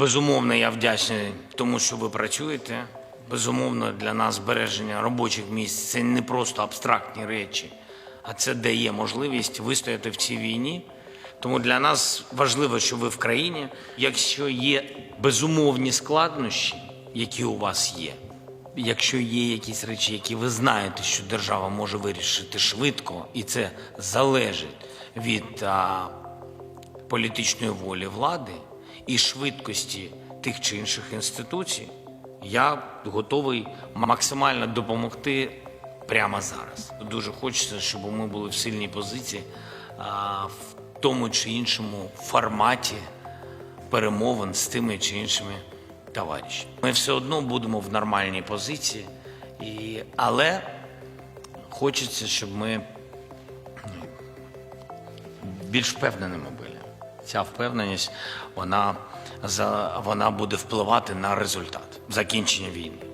Безумовно, я вдячний тому, що ви працюєте. Безумовно, для нас збереження робочих місць це не просто абстрактні речі, а це дає можливість вистояти в цій війні. Тому для нас важливо, що ви в країні. Якщо є безумовні складнощі, які у вас є, якщо є якісь речі, які ви знаєте, що держава може вирішити швидко, і це залежить від а, політичної волі влади і швидкості тих чи інших інституцій, я готовий максимально допомогти прямо зараз. Дуже хочеться, щоб ми були в сильній позиції в тому чи іншому форматі перемовин з тими чи іншими товаришами. Ми все одно будемо в нормальній позиції, і, але хочеться, щоб ми більш впевненими були. Ця впевненість вона, вона буде впливати на результат закінчення війни.